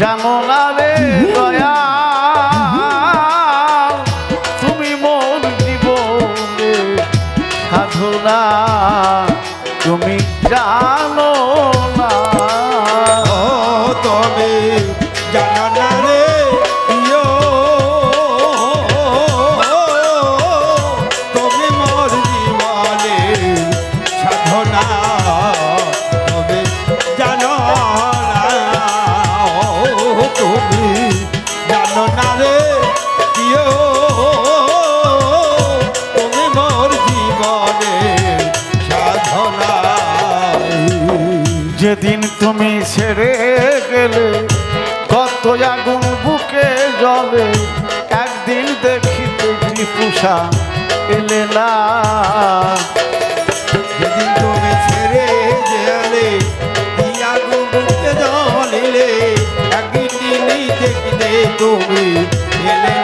জামলা দয়া তুমি মন জীবনে সাধনা তুমি যা যেদিন তুমি ছেড়ে গেলে, কত আগুন বুকে জলে একদিন দেখি তুমি পুষা এলে না। যেদিন তুমি ছেড়ে গেলে আগুন বুকে জলে একদিন দেখি তুমি এলে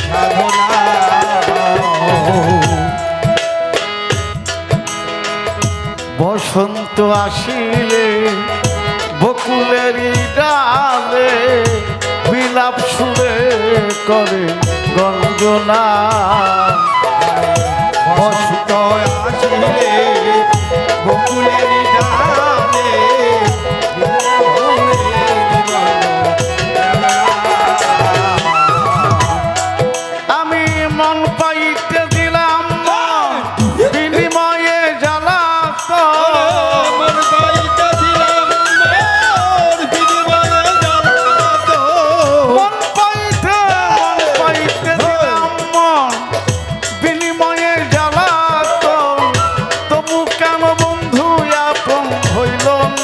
বসন্ত আসিলে বকুলের ডালে বিলাপ সুরে করে গঞ্জনা। বসন্ত আসিলে বকুলের ডালে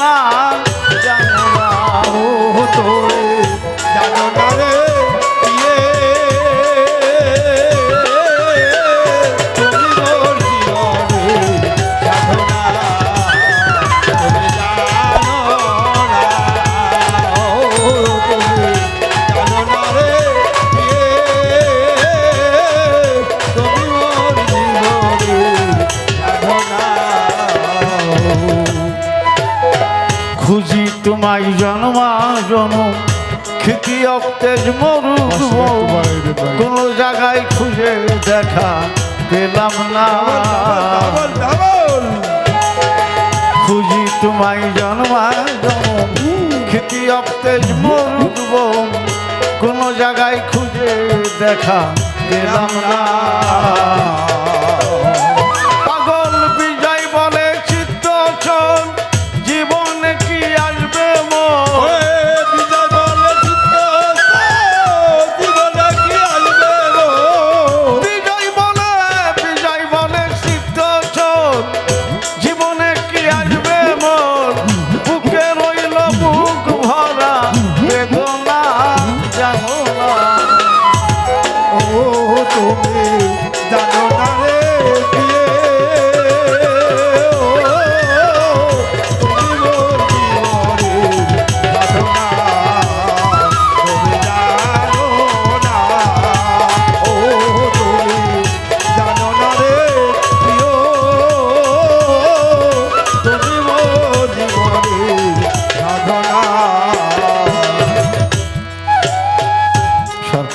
啊。খুঁজি তোমায় জন্মা জনম খেতি অক্তেজ মরু কোনো জায়গায় খুঁজে দেখা পেলাম না। খুঁজি তোমায় জন্মা জনম খেতি অক্তেজ মরু কোনো জায়গায় খুঁজে দেখা পেলাম না।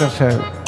Show.